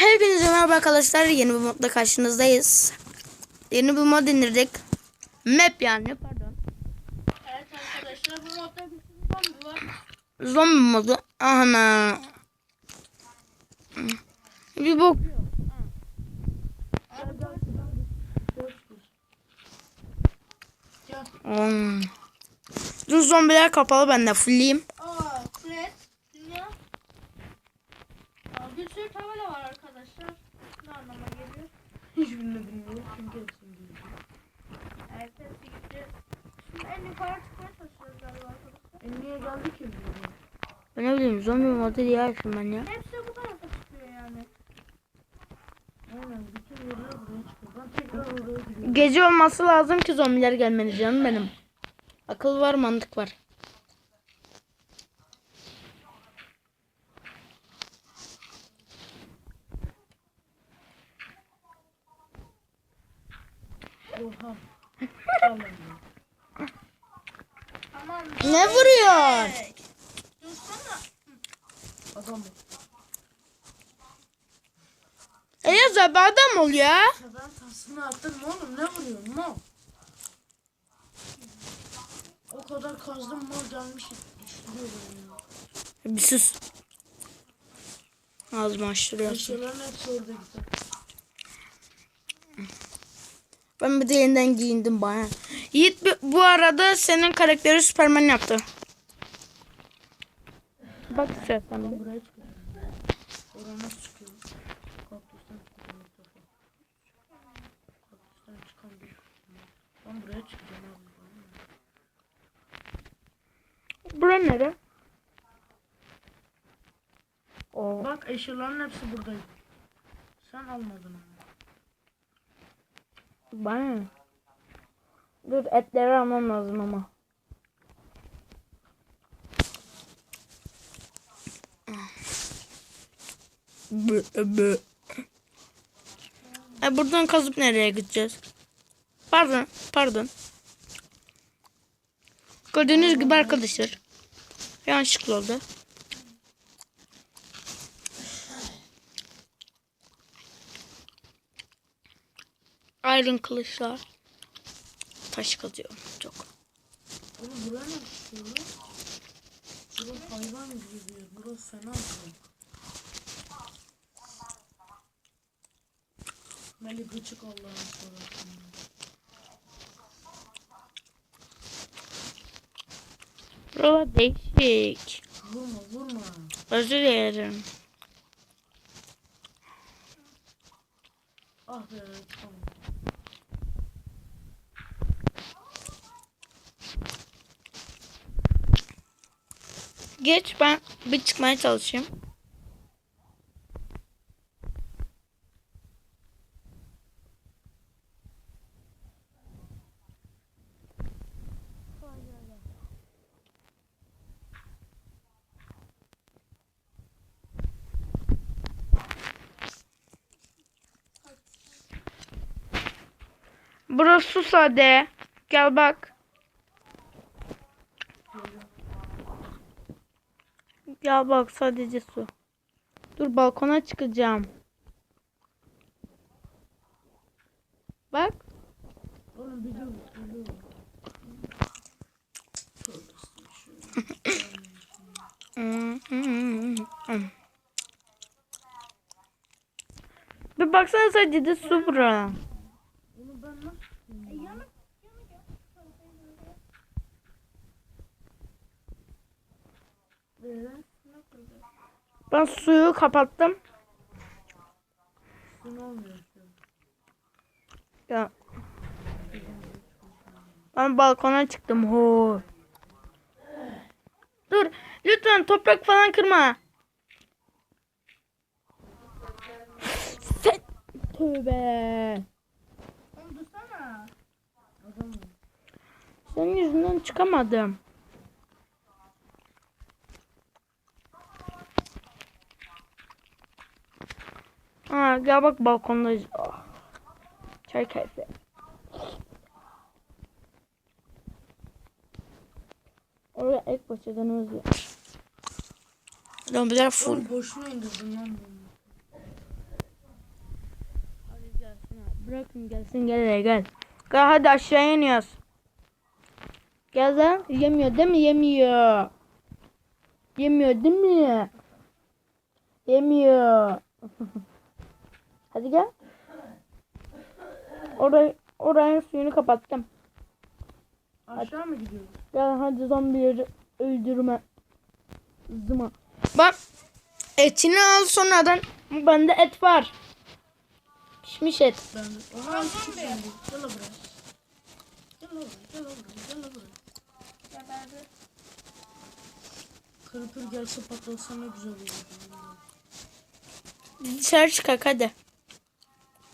Hepinize merhaba arkadaşlar. Yeni bir modda karşınızdayız. Yeni bir mod indirdik. Map yani pardon. Evet arkadaşlar bu modda bir zombi var. Zombi modu. Ana. Bir bok. Dur zombiler kapalı ben de fullleyeyim. Aa Fred, Dünya. Aa, bir sürü tabela var arkadaşlar. Ne anlama geliyor? Hiçbirini bilmiyorum çünkü hepsini bilmiyorum. Evet hepsi gitti. Şimdi en yukarı çıkmaya çalışıyoruz galiba arkadaşlar. E niye geldi ki bilmiyorum. Ben ne bileyim zombi modu diye açtım ben ya. Hepsi bu tarafa çıkıyor yani. Aynen bütün yerler buraya çıkıyor. Ben tekrar oraya gidiyorum. Gece olması lazım ki zombiler gelmeli canım benim. Akıl var mantık var. Tamam. Ne vuruyor? dursana. Adam Enes abi adam ol ya. Ben tasını attım oğlum ne vuruyorsun mal? O kadar kazdım mal gelmiş ya. Bir sus. Ağzımı açtırıyorsun. Eşyaların hepsi orada gider. Ben bir de yeniden giyindim bana. Yiğit bu- arada senin karakteri Superman yaptı. Bak abi. Bura nere? Oo. Bak eşyaların hepsi buradaydı. Sen almadın ama. Bana? Dur etleri almam lazım ama. Bı, bı. E buradan kazıp nereye gideceğiz? Pardon, pardon. Gördüğünüz gibi arkadaşlar. Yanlışlıkla oldu. Iron kılıçlar. Taş kazıyorum çok. Oğlum buraya ne lan? Burası hayvan gibi. Burası fena bir yer. Melih gıçık Allah'ın seversen. Buralar değişik. Vurma vurma. Özür dilerim. Ah be tamam. Geç ben bir çıkmaya çalışayım. Burası su sade. Gel bak. Gel bak sadece su. Dur balkona çıkacağım. Bak. Bir baksana sadece su bura. Onu ben nasıl tutayım? Ee, Ben suyu kapattım. Ya. Ben balkona çıktım. Ho. Dur. Lütfen toprak falan kırma. Sen. Tövbe. Senin yüzünden çıkamadım. Aa, gel bak balkondayız. Oh. Çay keyfi. Oraya ek başladan özlüyor. Zombiler full. Oğlum boşuna indirdim lan bunu. Bırakın gelsin gel hele, gel. Gel hadi aşağıya iniyoruz. Gel lan. Yemiyor değil mi? Yemiyor. Yemiyor değil mi? Yemiyor. hadi gel. Orayı, orayın suyunu kapattım. Aşağı mı gidiyoruz? Gel hadi zombileri öldürme. Zıma. Bak etini al sonradan. Bende et var. Pişmiş et. Ben de. Oha küçük zombi. Gel lan buraya. Gel lan buraya. Gel lan buraya. Gel lan buraya. Geberdi. Kırpır gelse patlatsa ne güzel olur. Dışarı çıkak hadi.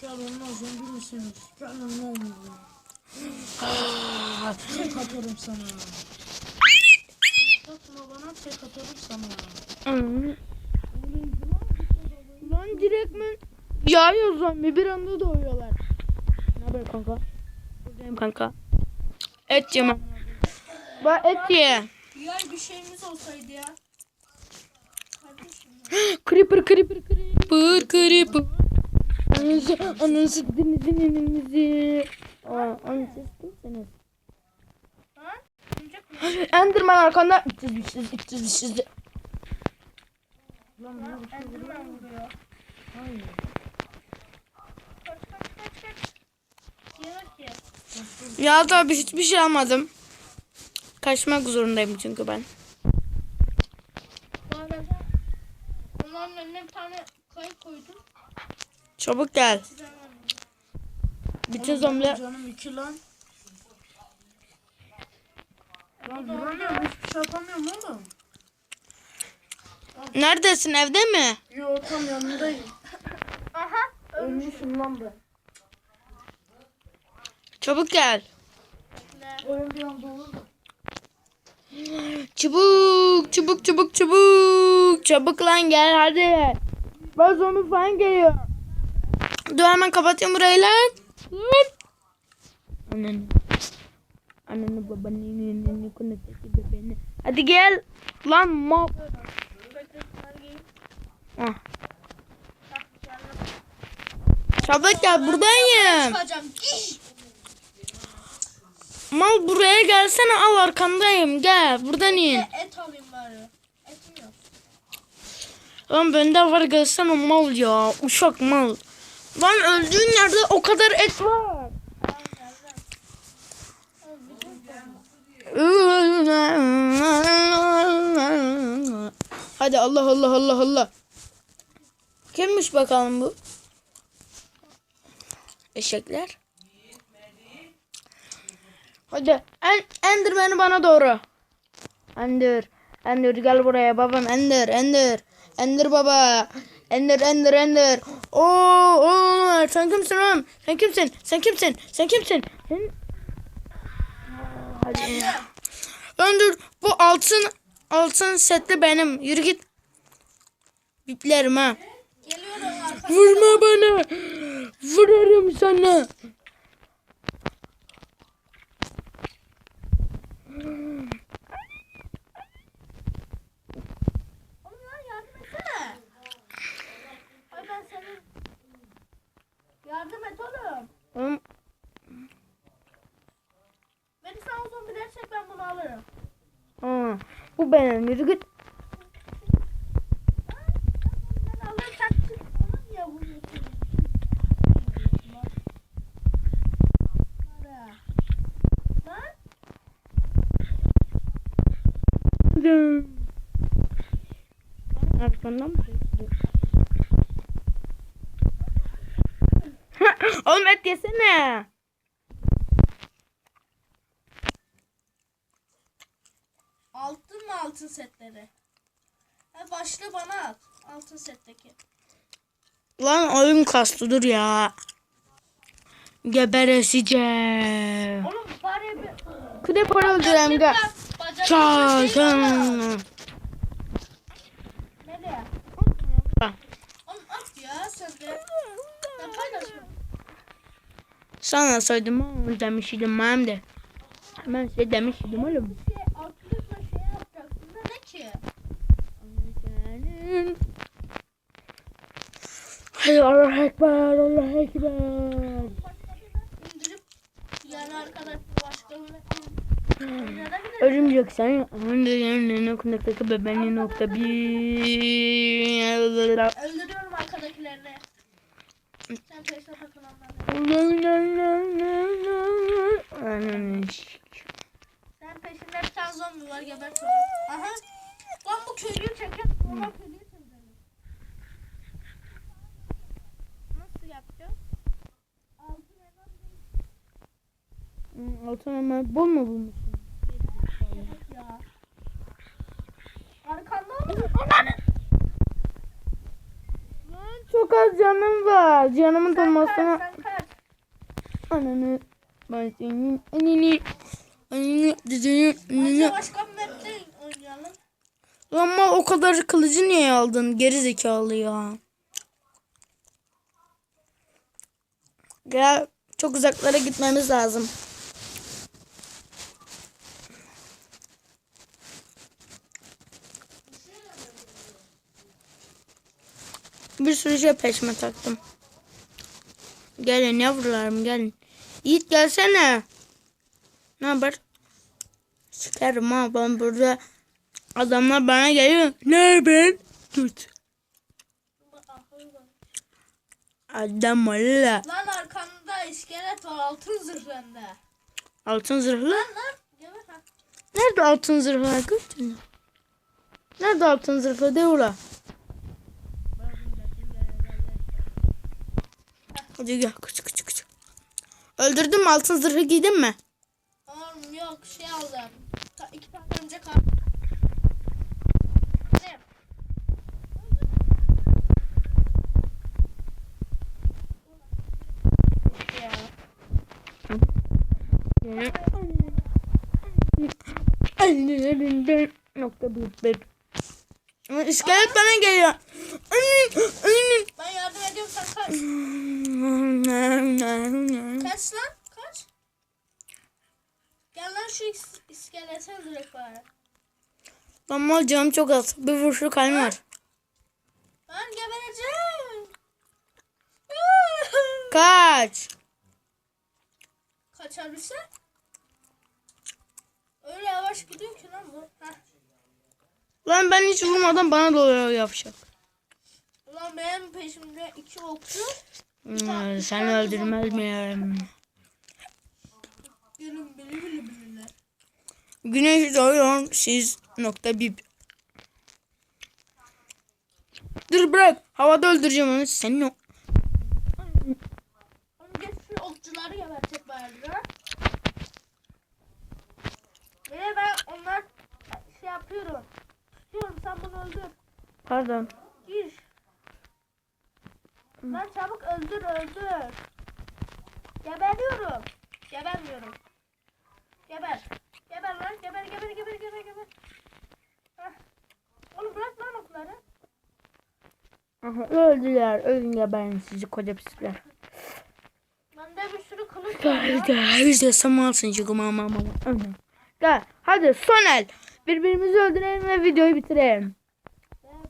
Gel onlar zombi misiniz? Lan ne olmuyor? tek atarım sana. Atma bana tek atarım sana. Lan direkt mi? Yağıyor zombi bir anda doğuyorlar. Ne haber kanka? Buradayım kanka. Et yemem. Bak et ye. Diğer bir şeyimiz olsaydı ya. Kardeşim. Creeper creeper creeper creeper. Ananızı ananızı dinizin ininizi. Aa? Oyuncak mı? Enderman arkanda. İtiz biçiz itiz biçiz. Lan şey. Enderman vuruyor. Hayır. Kaç kaç kaç kaç. Yemek ye. Ya tabii hiçbir şey almadım. Kaçmak zorundayım çünkü ben. Bu arada onların önüne bir tane kayık koydum. Çabuk gel. Bütün zombiler Canım iki lan. Lan vuramıyorum hiçbir şey yapamıyorum oğlum. Neredesin evde mi? Yo tam yanındayım. Aha. Ölmüşüm lan ben. Çabuk gel. Oyun bir anda olur mu? Çabuk çabuk çabuk çabuk. Çabuk lan gel hadi. Bak zombi falan geliyor. Dur hemen kapatıyorum burayı lan. Ananı. Ananı babanı ninini konuşacak bebeğini. Hadi gel. Lan giyeyim. Ah. Çabuk gel buradayım. Mal buraya gelsene al arkandayım. Gel buradan in. Et alayım bari. Etim yok. Lan bende var gelsene mal ya. Uşak mal. Lan öldüğün yerde o kadar et var. Hadi Allah Allah Allah Allah. Kimmiş bakalım bu? Eşekler. Hadi en, Enderman'i bana doğru. Ender. Ender gel buraya babam Ender Ender. Ender baba. Ender Ender Ender. Oo, oo sen kimsin oğlum? Sen kimsin? Sen kimsin? Sen kimsin? Sen... Hadi. Öndür bu altın altın setli benim. Yürü git. Biplerim ha. Vurma bana. Vurarım sana. Oğlum ya yardım etsene. Ay ben senin... Yardım et oğlum. Oğlum, Beni sağ olsun bir çek ben bunu alırım. aa, bu benim. Yürü git. Arkandan mı? Oğlum et yesene. Altın setleri? Ha başlığı bana at. Altın setteki. Lan oyun kastı dur ya. Gebereseceğim. Oğlum bari bir... Creeper öldürem gel. Bir şey. Nereye? Oğlum at ya. Sana söyledim oğlum demiştim ben de. Ben size demiştim oğlum. Ki? Hay Allah Ekber, Allah Ekber. arkadaşlar başkalarına. Örümcek sen noktadaki bebeğin nokta bir Öldürüyorum arkadakilerini. Sen peşine takılanları. Sen peşinde bir tane zombi var gebert. Aha. Lan bu köylüyü çeker. Normal köylüyü çekelim. Nasıl yapacağız? Altın elmas Altın ama bol mu bulmuşsun? Evet ya. Arkanda mı? Çok az canım var. Canımın dolmasına ananı ben senin anini anini düzünü Bence başka. Ama o kadar kılıcı niye aldın? Geri zekalı ya. Ya çok uzaklara gitmemiz lazım. Bir sürü şey peşime taktım. Gelin yavrularım gelin. Yiğit gelsene. Ne haber? Çıkarım ha ben burada Adamlar bana geliyor. Ne ben? Tut. Adam valla. Lan arkanda iskelet var altın zırhında. Altın zırhlı. Lan lan. Nerede altın zırhlı? Gördün mü? Nerede altın zırhlı? De ula. Hadi gel kaç kaç kaç. Öldürdün mü altın zırhı giydin mi? Oğlum yok şey aldım. İki tane örümcek aldım. Ne? Ya. Ellerinden nokta. Ama İskelet bana geliyor. Ben yardım ediyorum sen kaç. Kaç lan kaç. Gel lan şu is- iskelete direkt bari. Ama canım çok az. Bir vuruşluk halim var. Ben gebereceğim. Kaç. Kaçabilse. Öyle yavaş gidiyor ki lan bu. Heh. Lan ben hiç vurmadan bana doğru yapacak. Ulan benim peşimde iki okçu. Hmm, sen öldürmez miyim? Gelin bili bili bililer. Güneş doğuyor siz nokta bir. Dur bırak. Havada öldüreceğim onu. Senin o. Geç şu okçuları gebertecek bari lan. Ve ben onlar şey yapıyorum. Diyorum sen bunu öldür. Pardon. Gir. Lan çabuk öldür öldür. Geberiyorum. Gebermiyorum. Geber. Geber lan geber geber geber geber geber. Heh. Oğlum bırak lan okları. Aha, öldüler. Ölün ya ben sizi koca pisler. Bende bir sürü kılıç var ya. Biz de samalsın çünkü mama mama. Aynen. Gel hadi son el. Birbirimizi öldürelim ve videoyu bitirelim.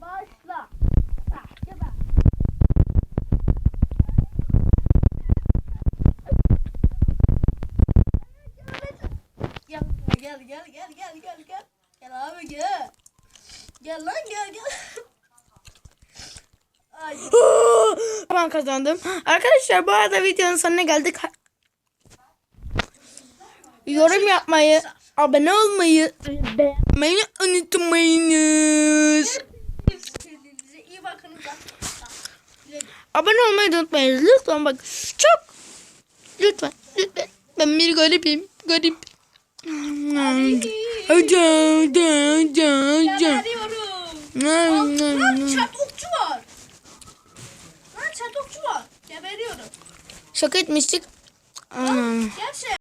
Başla. Gel gel gel gel gel gel gel. Gel abi gel. Gel lan gel gel. Ay. ben kazandım. Arkadaşlar bu arada videonun sonuna geldik. Yorum yapmayı, abone olmayı, beğenmeyi unutmayınız. Abone olmayı da unutmayın. Lütfen bak. Çok. Lütfen. Lütfen. Ben bir garipim. Garip. Hadi hadi hadi. Geberiyorum. Lan çat okçu var. Lan çat okçu var. Geberiyorum. Şaka etmiştik. Anam. Gerçek.